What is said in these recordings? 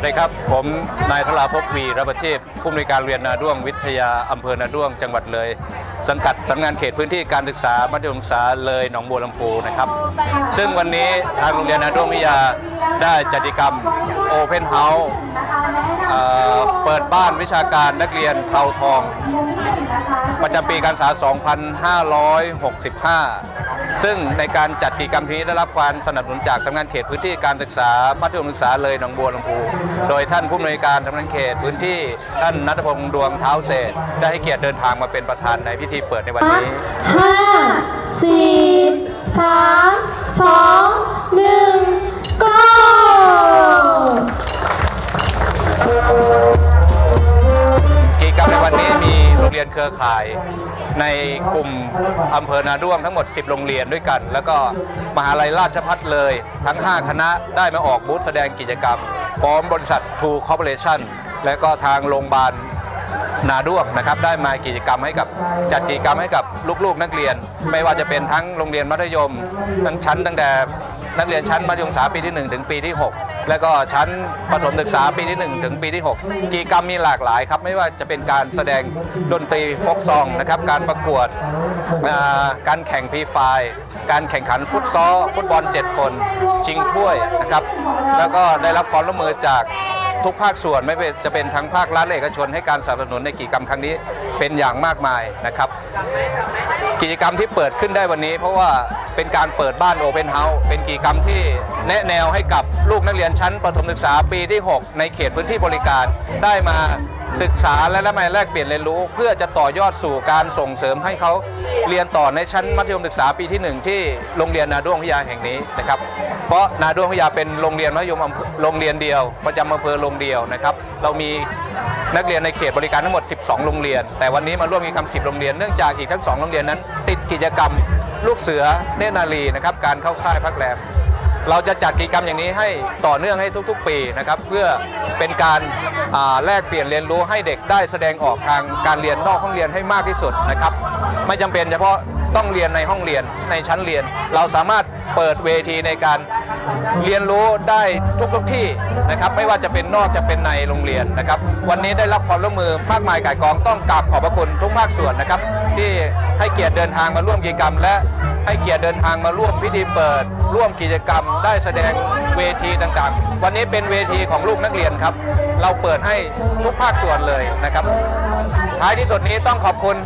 สวัสดีครับ ผมนายธราภพวีรประเทศผู้อำนวยการเรียนนาด้วงวิทยาอำเภอนาด้วงจังหวัดเลย สังกัดสำนักงานเขตพื้นที่การศึกษามัธยมศึกษาเลยหนองบัวลำพูนะครับ ซึ่งวันนี้ทางโรงเรียนนาด้วงวิทยาได้จัดกิจกรรม Open House เอ่อเปิดบ้านวิชาการนักเรียนเทาทอง ประจำปีการศึกษา 2565 ซึ่งในการจัดกิจกรรมนี้ได้รับการสนับสนุนจากสำนักงานเขตพื้นที่การศึกษามัธยมศึกษาเลยหนองบัวลำพู โดยท่านผู้อำนวยการสำนักงานเขตพื้นที่ท่านนัทพงษ์ดวงเท้าเศษได้ให้เกียรติเดินทางมาเป็นประธานในพิธีเปิดในวันนี้ ห้าสี่สามสองหนึ่ง go กิจกรรมในวันนี้มีโรงเรียนเครือข่าย ในกลุ่มอำเภอนาด้วงทั้งหมด 10 โรงเรียนด้วยกัน แล้วก็มหาลัยราชพัฒเลย ทั้ง 5 คณะได้มาออกบูธแสดงกิจกรรมพร้อมบริษัท True Corporation และก็ทางโรงพยาบาลนาด้วงนะครับได้มากิจกรรมให้กับจัดกิจกรรมให้กับลูกๆนักเรียน ไม่ว่าจะเป็นทั้งโรงเรียนมัธยมทั้งชั้นตั้งแต่ นักเรียนชั้นมัธยมศึกษาปีที่ 1 ถึงปีที่ 6 แล้วก็ชั้นประถมศึกษาปีที่ 1 ถึงปีที่ 6 กิจกรรมมีหลากหลายครับ ไม่ว่าจะเป็นการแสดงดนตรีฟกซองนะครับการประกวดการแข่งพีไฟการแข่งขันฟุตซอลฟุตบอล 7 คนชิงถ้วยนะครับแล้วก็ได้รับความร่วมมือจากทุกภาคส่วนไม่ว่าจะเป็นทั้งภาครัฐเอกชนให้การสนับสนุนในกิจกรรมครั้งนี้เป็นอย่างมากมายนะครับ กิจกรรมที่เปิดขึ้นได้วันนี้ เพราะว่าเป็นการเปิดบ้านโอเพนเฮาส์เป็นกิจกรรมที่แนะแนวให้กับลูกนักเรียนชั้นประถมศึกษาปีที่ 6 ในเขตพื้นที่บริการได้มาศึกษาและและมาแลกเปลี่ยนเรียนรู้ เพื่อจะต่อยอดสู่การส่งเสริมให้เขาเรียนต่อในชั้นมัธยมศึกษาปีที่ 1 ที่โรงเรียนนาด้วงพิยาแห่งนี้นะครับ เพราะนาด้วงพิยาเป็นโรงเรียนมัธยมอำเภอโรงเรียนเดียว ประจำอำเภอโรงเดียวนะครับ เรามี นักเรียนในเขตบริการทั้งหมด 12 โรงเรียน แต่วันนี้มาร่วมกิจกรรม 10 โรงเรียน เนื่องจากอีกทั้ง 2 โรงเรียนนั้น ติดกิจกรรมลูกเสือเนตรนารีนะครับ การเข้าค่ายพักแรม เราจะจัดกิจกรรมอย่างนี้ให้ต่อเนื่องให้ทุก ๆ ปีนะครับ เพื่อเป็นการาแลกเปลี่ยนเรียนรู้ให้เด็กได้แสดงออกทางการเรียนนอกห้องเรียนให้มากที่สุดนะครับ ไม่จำเป็นเฉพาะ ต้องเรียนในห้องเรียนในชั้นเรียน เราสามารถเปิดเวทีในการเรียนรู้ได้ทุกทุกที่นะครับ ไม่ว่าจะเป็นนอกจะเป็นในโรงเรียนนะครับ วันนี้ได้รับความร่วมมือมากมายก่ายกองต้องกราบขอบพระคุณทุกภาคส่วนนะครับ ที่ให้เกียรติเดินทางมาร่วมกิจกรรม และให้เกียรติเดินทางมาร่วมพิธีเปิด ร่วมกิจกรรม ได้แสดงเวทีต่างๆ วันนี้เป็นเวทีของลูกนักเรียนครับ เราเปิดให้ทุกภาคส่วนเลยนะครับ ท้ายที่สุดนี้ต้องขอบคุณ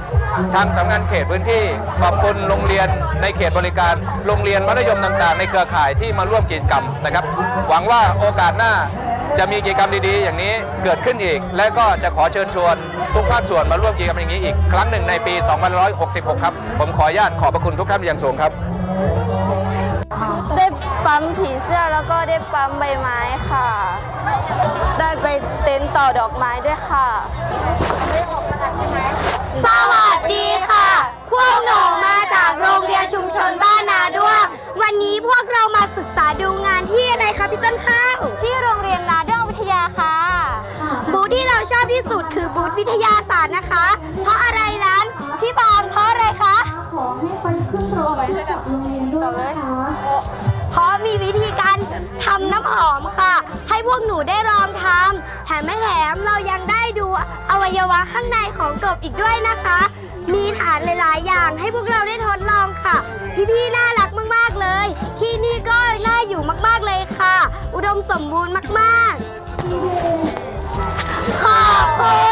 ทางสำนักงานเขตพื้นที่ขอบคุณโรงเรียนในเขตบริการ โรงเรียนมัธยมต่างๆ ในเครือข่ายที่มาร่วมกิจกรรมนะครับ หวังว่าโอกาสหน้าจะมีกิจกรรมดีๆ อย่างนี้เกิดขึ้นอีก และก็จะขอเชิญชวนทุกภาคส่วนมาร่วมกิจกรรมอย่างนี้อีกครั้งหนึ่งในปี 2566 ครับ ผมขออนุญาตขอบพระคุณทุกท่านอย่างสูงครับ ได้ปั๊มผีเสื้อแล้วก็ได้ปั๊มใบไม้ค่ะ ต็นท์ต่อดอกไม้ด้วยค่ะ สวัสดีค่ะ พวกหนูมาจากโรงเรียนชุมชนบ้านนาด้วง วันนี้พวกเรามาศึกษาดูงานที่อะไรคะพี่ต้นข้าว ที่โรงเรียนนาด้วงวิทยาค่ะ บูธที่เราชอบที่สุดคือบูธวิทยาศาสตร์นะคะ เพราะอะไรนั้นพี่ฟางเพราะอะไรคะต่อเลยเพราะมีวิธีการทำน้ำหอมค่ะให้ พวกหนูได้ลองทำแถมไม่แถมเรายังได้ดูอวัยวะข้างในของกบอีกด้วยนะคะ มีฐานหลาย ๆ อย่างให้พวกเราได้ทดลองค่ะ พี่ๆน่ารักมาก ๆ เลย ที่นี่ก็น่าอยู่มาก ๆ เลยค่ะ อุดมสมบูรณ์มาก ๆ ขอบคุณ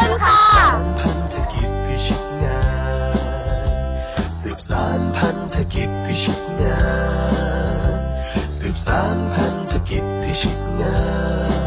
ธกิจพิชิตงานสืบสานพันธกิจพิชิดงาน